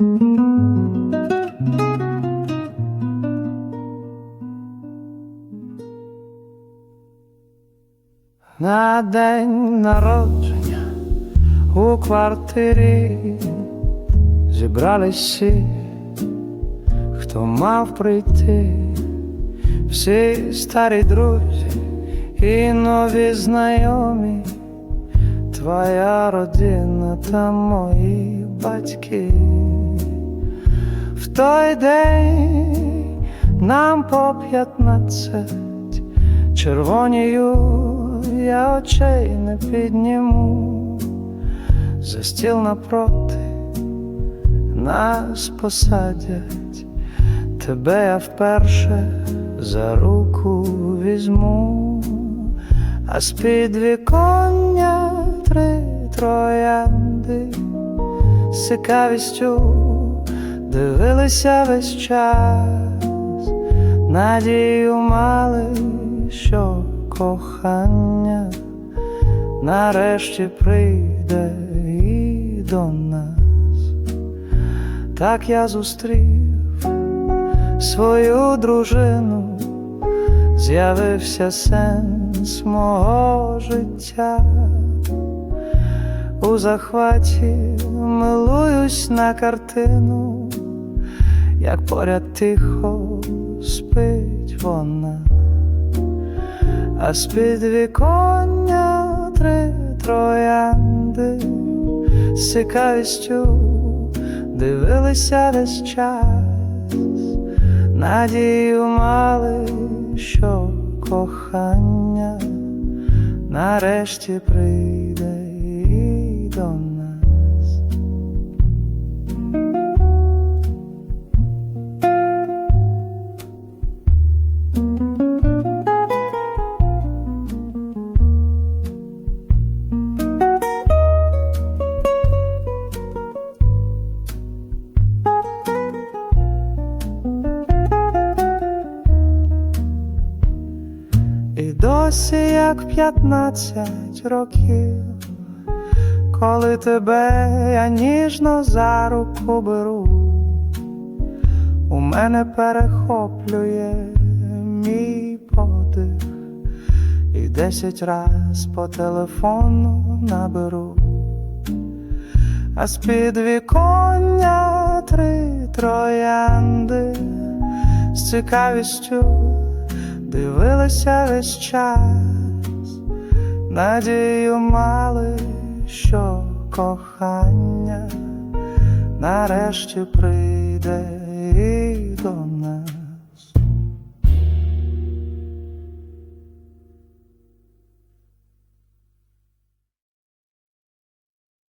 На день народження у квартирі зібрались всі, хто мав прийти, всі старі друзі і нові знайомі, твоя родина та мої батьки. В той день нам по п'ятнадцять. Червонію я очей не підніму, за стіл напроти нас посадять, тебе я вперше за руку візьму, а з під віконня три троянди з цікавістю дивилися весь час, надію мали, що кохання нарешті прийде і до нас. Так я зустрів свою дружину, з'явився сенс мого життя. У захваті милуюсь на картину, як поряд тихо спить вона, а з-під віконня три троянди з цікавістю дивилися весь час, надію мали, що кохання нарешті прийде і до нас. І як п'ятнадцять років, коли тебе я ніжно за руку беру, у мене перехоплює мій подих, і десять раз по телефону наберу, а з-під віконня три троянди. З цікавістю дивилися весь час, надію мали, що кохання нарешті прийде і до нас.